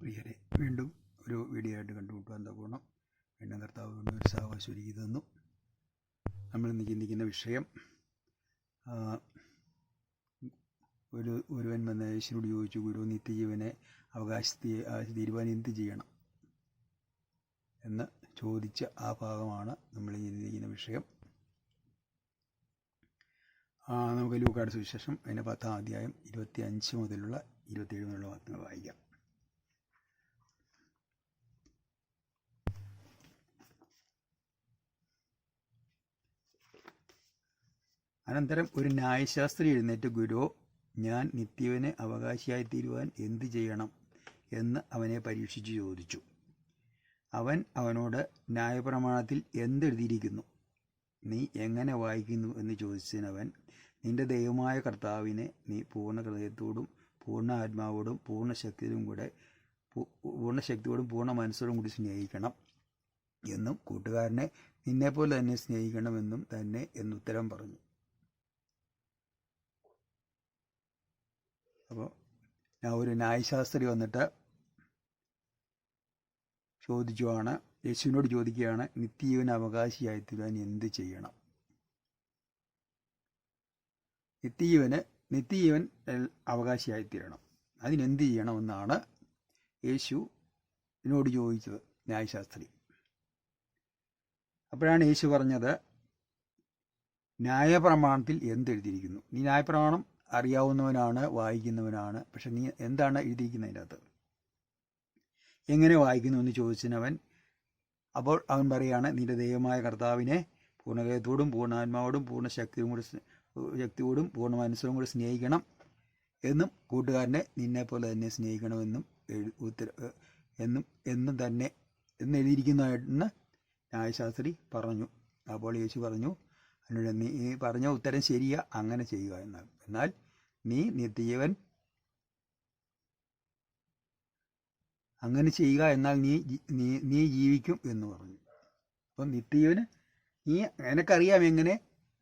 പ്രിയരെ വീണ്ടും ഒരു വീഡിയോ ആയിട്ട് കണ്ടുമുട്ടുവാൻ തക്കോണം വീണ്ടും കർത്താവ് ഒരു സാവകാശം ഒരുക്കി തന്നു. നമ്മൾ ഇന്ന് ചിന്തിക്കുന്ന വിഷയം ഒരു ഒരുവൻ വന്ന് യേശുവിനോട് ചോദിച്ചു ഗുരു നിത്യജീവനെ അവകാശത്തി തീരുമാനം എന്ത് ചെയ്യണം? എന്ന് ചോദിച്ച ആ ഭാഗമാണ് നമ്മൾ ചിന്തിക്കുന്ന വിഷയം. നമുക്ക് ലൂക്കാട് സുവിശേഷം അതിന്റെ പത്താം അധ്യായം ഇരുപത്തി അഞ്ച് മുതലുള്ള ഇരുപത്തിയേഴ് മുതലുള്ള വാക്യങ്ങൾ വായിക്കാം. അനന്തരം ഒരു ന്യായശാസ്ത്രി എഴുന്നേറ്റ് ഗുരു ഞാൻ നിത്യവനെ അവകാശിയായി തീരുവാൻ എന്തു ചെയ്യണം എന്ന് അവനെ പരീക്ഷിച്ചു ചോദിച്ചു. അവൻ അവനോട് ന്യായപ്രമാണത്തിൽ എന്തെഴുതിയിരിക്കുന്നു? നീ എങ്ങനെ വായിക്കുന്നു എന്ന് ചോദിച്ചതിനവൻ നിന്റെ ദൈവമായ കർത്താവിനെ നീ പൂർണ ഹൃദയത്തോടും പൂർണ ആത്മാവോടും പൂർണ ശക്തിയോടും കൂടെ പൂർണ ശക്തിയോടും പൂർണ മനസ്സോടും കൂടി സ്നേഹിക്കണം എന്നും കൂട്ടുകാരനെ നിന്നെപ്പോലെ തന്നെ സ്നേഹിക്കണമെന്നും തന്നെ എന്നുത്തരം പറഞ്ഞു. അപ്പോൾ ഞാൻ ഒരു ന്യായശാസ്ത്രി വന്നിട്ട് ചോദിച്ചുവാണ്. യേശുവിനോട് ചോദിക്കുകയാണ് നിത്യജീവൻ അവകാശിയായി തീരാൻ എന്ത് ചെയ്യണം? നിത്യജീവന് നിത്യജീവൻ അവകാശിയായി തീരണം അതിനെന്ത് ചെയ്യണമെന്നാണ് യേശുവിനോട് ചോദിച്ചത് ന്യായശാസ്ത്രി. അപ്പോഴാണ് യേശു പറഞ്ഞത് ന്യായപ്രമാണത്തിൽ എന്തെഴുതിയിരിക്കുന്നു? നീ ന്യായപ്രമാണം അറിയാവുന്നവനാണ് വായിക്കുന്നവനാണ്. പക്ഷെ നീ എന്താണ് എഴുതിയിരിക്കുന്നതിന്റെ അകത്ത് എങ്ങനെ വായിക്കുന്നു എന്ന് ചോദിച്ചവൻ അപ്പോൾ അവൻ പറയുകയാണ് നിന്റെ ദൈവമായ കർത്താവിനെ പൂർണഹൃദയത്തോടും പൂർണാത്മാവോടും പൂർണ ശക്തിയും കൂടി ശക്തിയോടും പൂർണ മനസ്സോടും കൂടി സ്നേഹിക്കണം എന്നും കൂട്ടുകാരനെ നിന്നെപ്പോലെ തന്നെ സ്നേഹിക്കണമെന്നും എഴു ഉത്തര എന്നും എന്നും തന്നെ എന്ന് എഴുതിയിരിക്കുന്നതായിട്ടെന്ന് ന്യായശാസ്ത്രി പറഞ്ഞു. അപ്പോൾ യേശു പറഞ്ഞു അതിനോട് നീ ഈ പറഞ്ഞ ഉത്തരം ശരിയാ അങ്ങനെ ചെയ്യുക എന്നാണ് എന്നാൽ നീ നിത്യജീവൻ അങ്ങനെ ചെയ്യുക എന്നാൽ നീ നീ ജീവിക്കും എന്ന് പറഞ്ഞു. അപ്പം നിത്യജീവന് നീ നിനക്കറിയാം എങ്ങനെ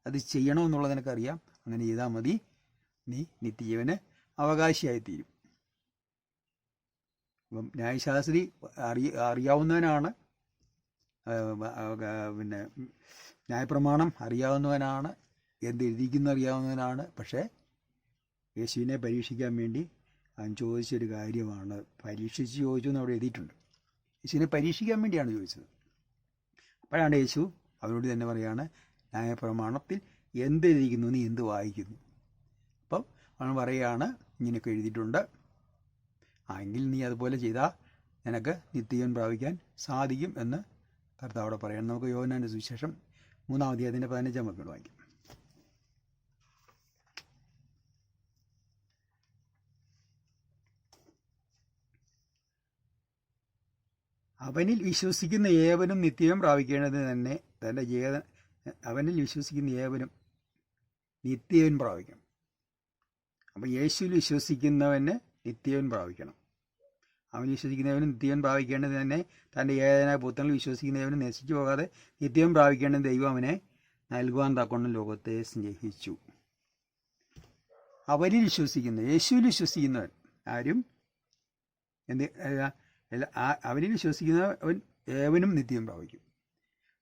അത് ചെയ്യണമെന്നുള്ളത് നിനക്കറിയാം അങ്ങനെ ചെയ്താൽ മതി. നീ നിത്യജീവന് അവകാശിയായി തീരും അപ്പം ന്യായശാസ്ത്രി അറിയ അറിയാവുന്നവനാണ്. പിന്നെ ന്യായപ്രമാണം അറിയാവുന്നവനാണ് എന്ത് എഴുതിക്കുന്ന അറിയാവുന്നവനാണ് പക്ഷേ യേശുവിനെ പരീക്ഷിക്കാൻ വേണ്ടി അവൻ ചോദിച്ചൊരു കാര്യമാണ്. പരീക്ഷിച്ച് ചോദിച്ചു എന്ന് അവിടെ എഴുതിയിട്ടുണ്ട്. യേശുവിനെ പരീക്ഷിക്കാൻ വേണ്ടിയാണ് ചോദിച്ചത്. അപ്പോഴാണ് യേശു അവരോട് തന്നെ പറയാണ് ന്യായപ്രമാണത്തിൽ എന്ത് എഴുതിയിരിക്കുന്നു നീ എന്ത് വായിക്കുന്നു? അപ്പം അവൻ പറയുകയാണ് ഇങ്ങനെയൊക്കെ എഴുതിയിട്ടുണ്ട്. എങ്കിൽ നീ അതുപോലെ ചെയ്താൽ നിനക്ക് നിത്യജീവൻ പ്രാപിക്കാൻ സാധിക്കും എന്ന് കർത്താവോടെ പറയണം. നമുക്ക് യോഹന്നാന്റെ സുവിശേഷം മൂന്നാം അധ്യായത്തിന്റെ പതിനഞ്ചാം വാക്കുകൾ വാങ്ങിക്കും അവനിൽ വിശ്വസിക്കുന്ന ഏവനും നിത്യവും പ്രാപിക്കേണ്ടത് തന്നെ തന്റെ ജീവ അവനിൽ വിശ്വസിക്കുന്ന ഏവനും നിത്യവൻ പ്രാപിക്കണം. അപ്പോൾ യേശുവിൽ വിശ്വസിക്കുന്നവന് നിത്യവൻ പ്രാപിക്കണം. അവൻ വിശ്വസിക്കുന്നവനും നിത്യവൻ പ്രാപിക്കേണ്ടത് തന്നെ തന്റെ ഏകനായ പുത്രനിൽ വിശ്വസിക്കുന്നവനും നശിച്ചു പോകാതെ നിത്യവും പ്രാപിക്കേണ്ട ദൈവം അവനെ നൽകുവാൻ തക്കൊണ്ട് ലോകത്തെ സ്നേഹിച്ചു. അവരിൽ വിശ്വസിക്കുന്നു. യേശുവിൽ വിശ്വസിക്കുന്നവൻ ആരും എന്ത് അവരിൽ വിശ്വസിക്കുന്നവൻ ഏവനും നിത്യം പ്രാപിക്കും.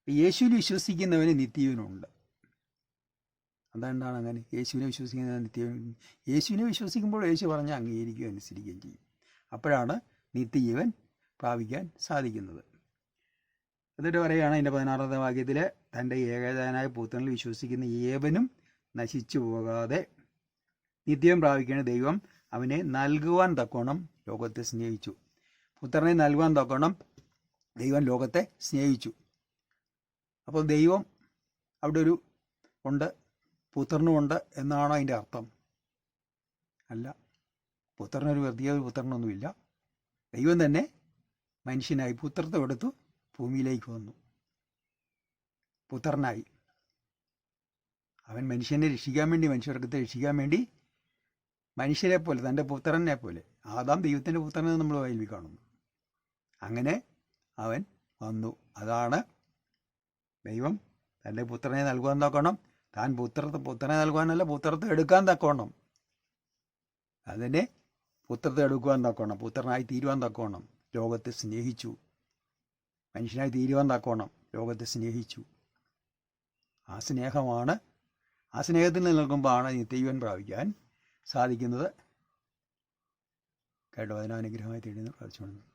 യേശുവിൽ വിശ്വസിക്കുന്നവന് നിത്യവനുണ്ട്. അതുകൊണ്ടാണ് അങ്ങനെ യേശുവിനെ വിശ്വസിക്കുന്ന നിത്യവൻ. യേശുവിനെ വിശ്വസിക്കുമ്പോൾ യേശു പറഞ്ഞ അംഗീകരിക്കുകയും അനുസരിക്കുകയും ചെയ്യും. അപ്പോഴാണ് നിത്യജീവൻ പ്രാപിക്കാൻ സാധിക്കുന്നത്. എന്നിട്ട് പറയുകയാണ് അതിന്റെ പതിനാറാമത്തെ വാക്യത്തിൽ തന്റെ ഏകജാനായ പുത്രനിൽ വിശ്വസിക്കുന്ന ഏവനും നശിച്ചു പോകാതെ നിത്യം പ്രാപിക്കുന്ന ദൈവം അവനെ നൽകുവാൻ തക്കോണം ലോകത്തെ സ്നേഹിച്ചു. പുത്രനെ നൽകുവാൻ തക്കോണം ദൈവം ലോകത്തെ സ്നേഹിച്ചു. അപ്പോൾ ദൈവം അവിടെ ഒരു ഉണ്ട് പുത്രനുമുണ്ട് എന്നാണോ അതിന്റെ അർത്ഥം. അല്ല പുത്രനൊരു പ്രത്യേക ഒരു പുത്രനൊന്നുമില്ല. ദൈവം തന്നെ മനുഷ്യനായി പുത്രത്വം എടുത്തു ഭൂമിയിലേക്ക് വന്നു. പുത്രനായി. അവൻ മനുഷ്യനെ രക്ഷിക്കാൻ വേണ്ടി മനുഷ്യവർഗത്തെ രക്ഷിക്കാൻ വേണ്ടി മനുഷ്യരെ പോലെ തന്റെ പുത്രനെ പോലെ ആദാം ദൈവത്തിന്റെ പുത്രനെ നമ്മൾ വയലിൽ കാണുന്നു. അങ്ങനെ അവൻ വന്നു. അതാണ് ദൈവം തന്റെ പുത്രനെ നൽകുവാൻ തക്കണം താൻ പുത്ര പുത്രനെ നൽകുവാനല്ല പുത്രത്തെ എടുക്കാൻ തക്കോണം അതിനെ പുത്രത്തെ എടുക്കുവാൻ തക്കോണം പുത്രനായി തീരുവാൻ തക്കോണം ലോകത്തെ സ്നേഹിച്ചു. മനുഷ്യനായി തീരുവാൻ തക്കോണം ലോകത്തെ സ്നേഹിച്ചു. ആ സ്നേഹമാണ് ആ സ്നേഹത്തിൽ നിൽക്കുമ്പോഴാണ് നിത്യജീവൻ പ്രാപിക്കാൻ സാധിക്കുന്നത്. കേട്ടോ അതിനനുഗ്രഹമായി തേടുന്നു പ്രാർത്ഥിച്ചു